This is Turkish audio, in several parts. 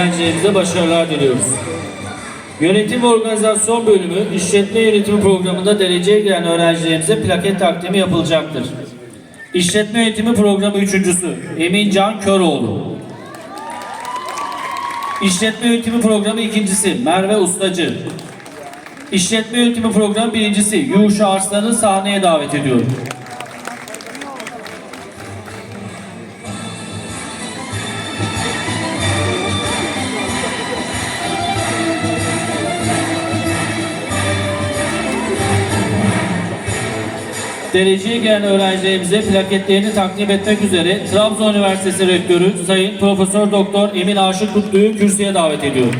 Öğrencilerimize başarılar diliyoruz. Yönetim ve Organizasyon Bölümü İşletme Yönetimi Programı'nda dereceye giren öğrencilerimize plaket takdimi yapılacaktır. İşletme Yönetimi Programı üçüncüsü Emin Can Köroğlu. İşletme Yönetimi Programı ikincisi Merve Ustacı. İşletme Yönetimi Programı birincisi Yuşa Arslan'ı sahneye davet ediyorum. Dereceye gelen öğrencilerimize plaketlerini takdim etmek üzere Trabzon Üniversitesi Rektörü Sayın Profesör Doktor Emin Aşık Kutlu'yu kürsüye davet ediyorum.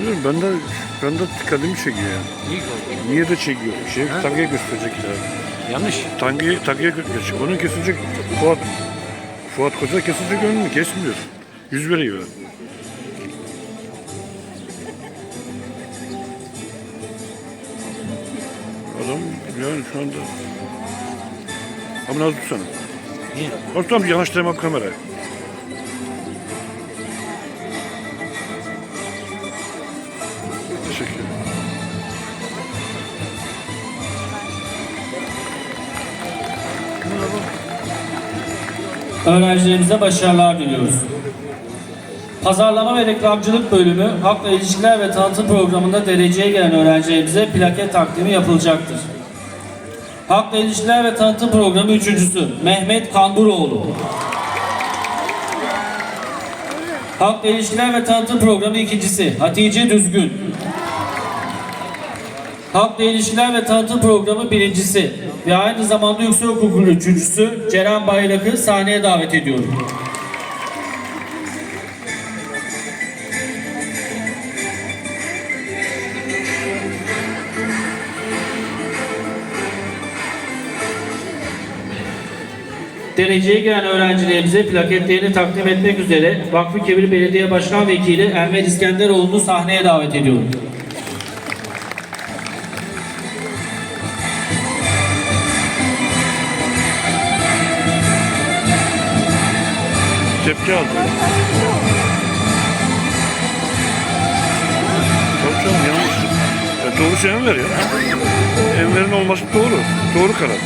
Bilmiyorum ben de ben de dikkatimi çekiyor yani. Niye de çekiyor? Şey Tangi'ye gösterecek ya. Yanlış. Tangi'ye Tangi'ye gösterecek. Onun kesilecek. Fuat Fuat Koca kesilecek önünü kesmiyor. Yüz veriyor. Adam yani şu anda Ama az tutsana. Niye? Ortam yanaştıramam kamerayı. Öğrencilerimize başarılar diliyoruz. Pazarlama ve Reklamcılık Bölümü Halkla İlişkiler ve Tanıtım Programı'nda dereceye gelen öğrencilerimize plaket takdimi yapılacaktır. Halkla İlişkiler ve Tanıtım Programı üçüncüsü Mehmet Kanduroğlu. Halkla İlişkiler ve Tanıtım Programı ikincisi Hatice Düzgün. Halkla İlişkiler ve Tanıtım Programı birincisi ve aynı zamanda Yüksekokulu üçüncüsü Ceren Bayrak'ı sahneye davet ediyorum. Dereceye gelen öğrencilerimize plaketlerini takdim etmek üzere Vakfı Kebir Belediye Başkan Vekili Enver İskenderoğlu'nu sahneye davet ediyorum. Tepki aldı. Canım yanlış. Ya doğrusu Enver ya. Enver'in olması doğru. Doğru karar.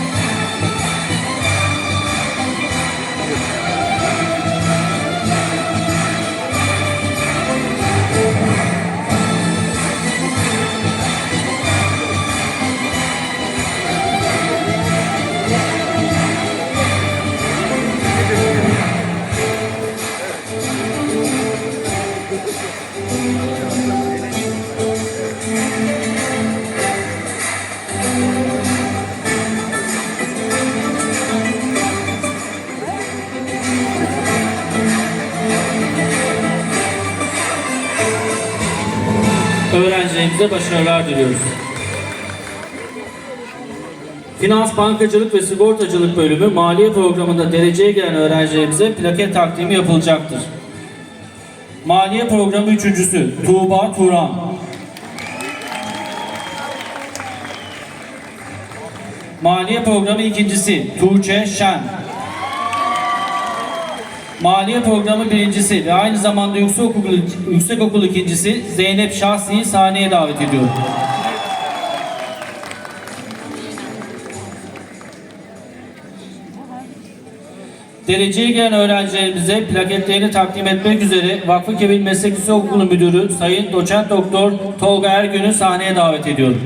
Öğrencilerimize başarılar diliyoruz. Finans, Bankacılık ve Sigortacılık Bölümü Maliye Programı'nda dereceye gelen öğrencilerimize plaket takdimi yapılacaktır. Maliye Programı üçüncüsü Tuğba Turan. Maliye Programı ikincisi Tuğçe Şen. Maliye Programı birincisi ve aynı zamanda Yüksekokulu, Yüksekokul ikincisi Zeynep Şahsi'yi sahneye davet ediyorum. Dereceye gelen öğrencilerimize plaketlerini takdim etmek üzere Vakfı Kebir Meslek Yüksekokulu Müdürü Sayın Doçent Doktor Tolga Ergün'ü sahneye davet ediyorum.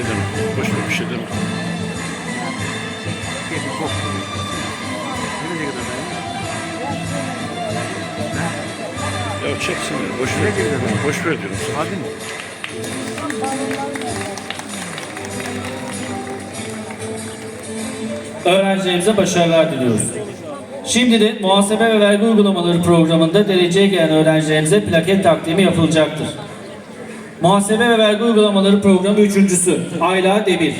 Şey deme. Boş ver bir şey deme. Ya çeksin ya. Boş ver. Boş ver diyorum sana. Hadi mi? Öğrencilerimize başarılar diliyoruz. Şimdi de muhasebe ve vergi uygulamaları programında dereceye gelen öğrencilerimize plaket takdimi yapılacaktır. Muhasebe ve vergi uygulamaları programı üçüncüsü Ayla Demir.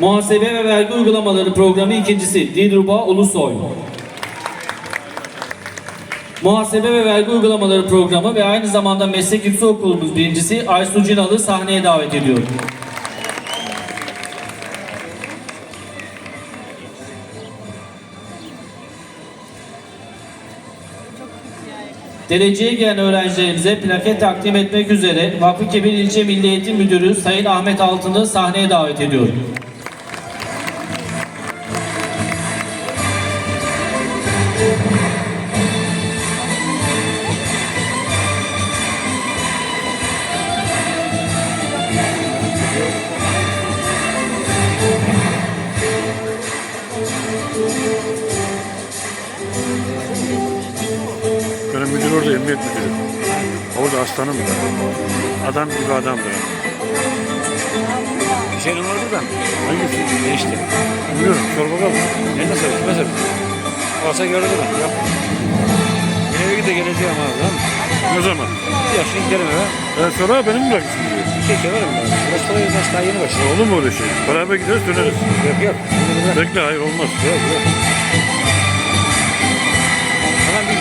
Muhasebe ve vergi uygulamaları programı ikincisi Dilruba Ulusoy. Muhasebe ve vergi uygulamaları programı ve aynı zamanda meslek yüksekokulumuz birincisi Aysu Cinalı sahneye davet ediyorum. Dereceye gelen öğrencilerimize plaket takdim etmek üzere Vakfı Kebir İlçe Milli Eğitim Müdürü Sayın Ahmet Altın'ı sahneye davet ediyorum. Benim müdür orada emniyet müdürü. Orada aslanım da. Adam gibi adamdır. Senin orada da? Hangisi? Geçti. Bilmiyorum. Sor bakalım. Ne nasıl? Kime sor? Olsa gördü ben. Yok. Eve gide geleceğim abi. Mı? Ne zaman? Ya şimdi gidelim eve. Ben sonra benim mi bırakırsın diyor. Bir şey söylerim ben. Burası kolay olmaz. Daha yeni başladı. Olur mu öyle şey? Beraber gideriz döneriz. Yok yok. Bekle hayır olmaz. Yok yok.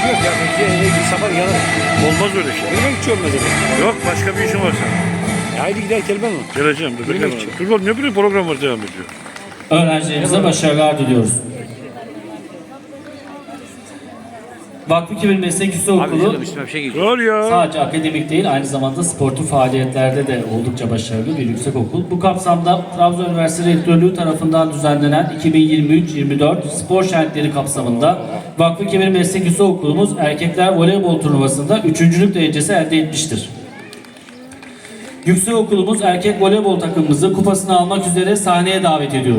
Şey yok ya. Şey eve gidip sabah yalarım. Olmaz öyle şey. Yürümek içiyorum mesela. Yok başka bir işim var senin. Ya haydi gider kelime mi? Geleceğim dur bekle. Bana. için. Dur oğlum ne bileyim program var devam ediyor. Öğrencilerimize başarılar diliyoruz. Vakfı Kebir Meslek Abi Yüksekokulu canım üstüme bir şey geliyor. Dur ya. sadece akademik değil aynı zamanda sportif faaliyetlerde de oldukça başarılı bir yüksekokul. Bu kapsamda Trabzon Üniversitesi Rektörlüğü tarafından düzenlenen 2023-24 spor şenlikleri kapsamında Vakfı Kebir Meslek Yüksekokulumuz erkekler voleybol turnuvasında üçüncülük derecesi elde etmiştir. Yüksekokulumuz erkek voleybol takımımızı kupasını almak üzere sahneye davet ediyor.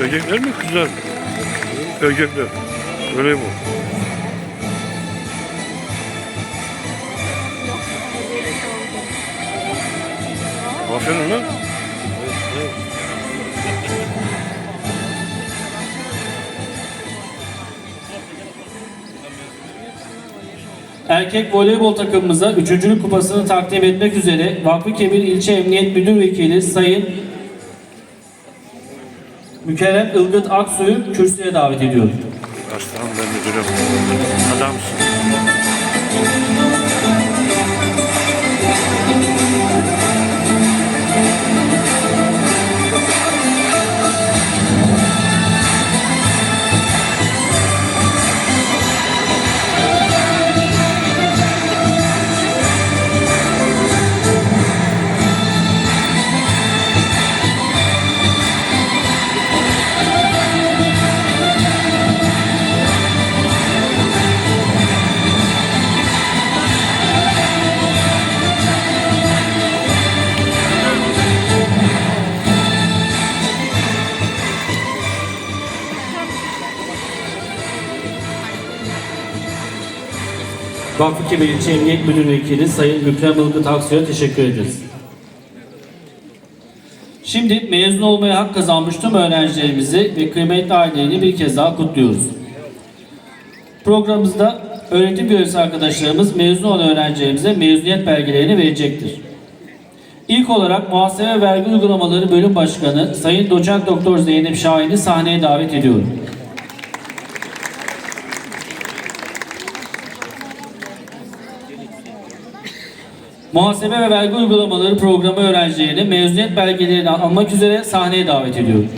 Erkekler mi kızlar? Erkekler. Öyle bu. Aferin lan. Erkek voleybol takımımıza üçüncülük kupasını takdim etmek üzere Vakfı Kebir İlçe Emniyet Müdür Vekili Sayın Mükerrem Ilgıt Aksu'yu kürsüye davet ediyorum. Aslanım ben müdürüm. Adamsın. Vakfı Kebir İlçe Emniyet Müdür Vekili Sayın Mükrem Ilgıt Aksu'ya teşekkür ederiz. Şimdi mezun olmaya hak kazanmış tüm öğrencilerimizi ve kıymetli ailelerini bir kez daha kutluyoruz. Programımızda öğretim görevlisi arkadaşlarımız mezun olan öğrencilerimize mezuniyet belgelerini verecektir. İlk olarak Muhasebe ve Vergi Uygulamaları Bölüm Başkanı Sayın Doçent Doktor Zeynep Şahin'i sahneye davet ediyorum. Muhasebe ve Vergi Uygulamaları Programı öğrencilerini mezuniyet belgelerini almak üzere sahneye davet ediyorum.